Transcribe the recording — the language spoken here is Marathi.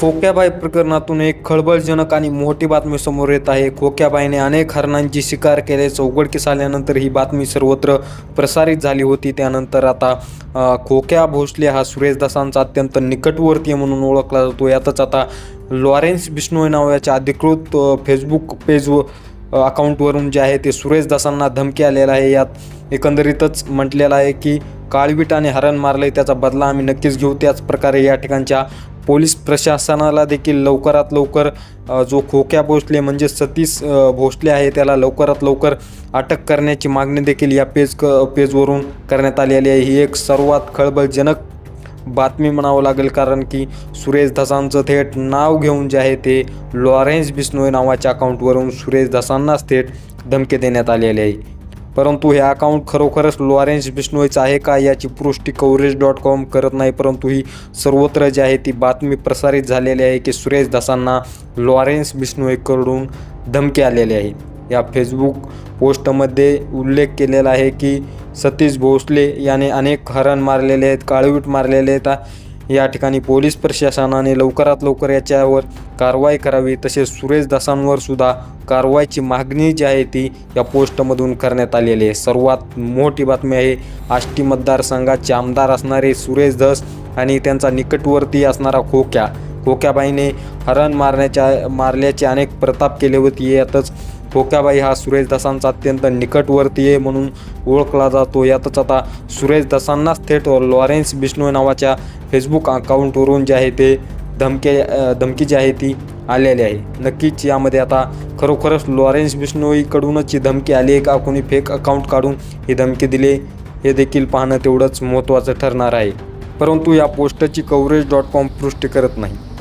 खोक्याबाई प्रकरणातून एक खळबळजनक आणि मोठी बातमी समोर येत आहे. खोक्याबाईने अनेक हरणांची शिकार केल्याचं उघडकीस आल्यानंतर ही बातमी सर्वत्र प्रसारित झाली होती. त्यानंतर आता खोक्या भोसले हा सुरेशदासांचा अत्यंत निकटवर्तीय म्हणून ओळखला जातो. यातच आता लॉरेन्स बिश्नोई नावाच्या अधिकृत फेसबुक पेज अकाउंटवरून जे आहे ते सुरेशदासांना धमकी आलेला आहे. यात एकंदरीतच म्हटलेलं आहे की काळवीट आणि हरण मारले त्याचा बदला आम्ही नक्कीच घेऊ. त्याच प्रकारे या ठिकाणच्या पोलीस प्रशासनाला देखील लवकरात लवकर जो खोक्या भोसले म्हणजे सतीश भोसले आहे त्याला लवकरात लवकर अटक करण्याची मागणी देखील या पेज क पेजवरून करण्यात आलेली आहे. ही एक सर्वात खळबळजनक बातमी म्हणावं लागेल कारण की सुरेश धसांचं थेट नाव घेऊन जे आहे ते लॉरेन्स बिस्नोय नावाच्या अकाउंटवरून सुरेश धसांनाच थेट धमकी देण्यात आलेली आहे. परंतु हे अकाउंट खरोखरच लॉरेन्स बिश्नोईचं आहे का याची पुष्टी कव्हरेज डॉट कॉम करत नाही परंतु ही सर्वत्र जी आहे ती बातमी प्रसारित झालेली आहे की सुरेश दासांना लॉरेन्स बिश्नोईकडून धमकी आलेली आहे. या फेसबुक पोस्टमध्ये उल्लेख केलेला आहे की सतीश भोसले याने अनेक हरण मारलेले आहेत काळवीट मारलेले आहेत. या ठिकाणी पोलीस प्रशासनाने लवकरात लवकर याच्यावर कारवाई करावी तसेच सुरेश दासांवर सुद्धा कारवाईची मागणी जी आहे ती या पोस्टमधून करण्यात आलेली आहे. सर्वात मोठी बातमी आहे आष्टी मतदारसंघाचे आमदार असणारे सुरेश धस आणि त्यांचा निकटवर्ती असणारा खोक्या. होक्याबाईने हरण मारण्याच्या मारल्याचे अनेक प्रताप केले होते. यातच होक्याबाई हा सुरेश दसांचा अत्यंत निकटवर्तीय म्हणून ओळखला जातो. यातच आता सुरेश दसांनाच थेट लॉरेन्स बिष्णू नावाच्या फेसबुक अकाउंटवरून जे आहे ते धमके धमकी जी आहे ती आलेली आहे. नक्कीच यामध्ये आता खरोखरच लॉरेन्स बिश्नोईकडूनच ही धमकी आली आहे का? कोणी फेक अकाउंट काढून ही धमकी दिली हे देखील पाहणं तेवढंच महत्त्वाचं ठरणार आहे. परंतु या पोस्टची कव्हरेज डॉट कॉम पुष्टी करत नाही.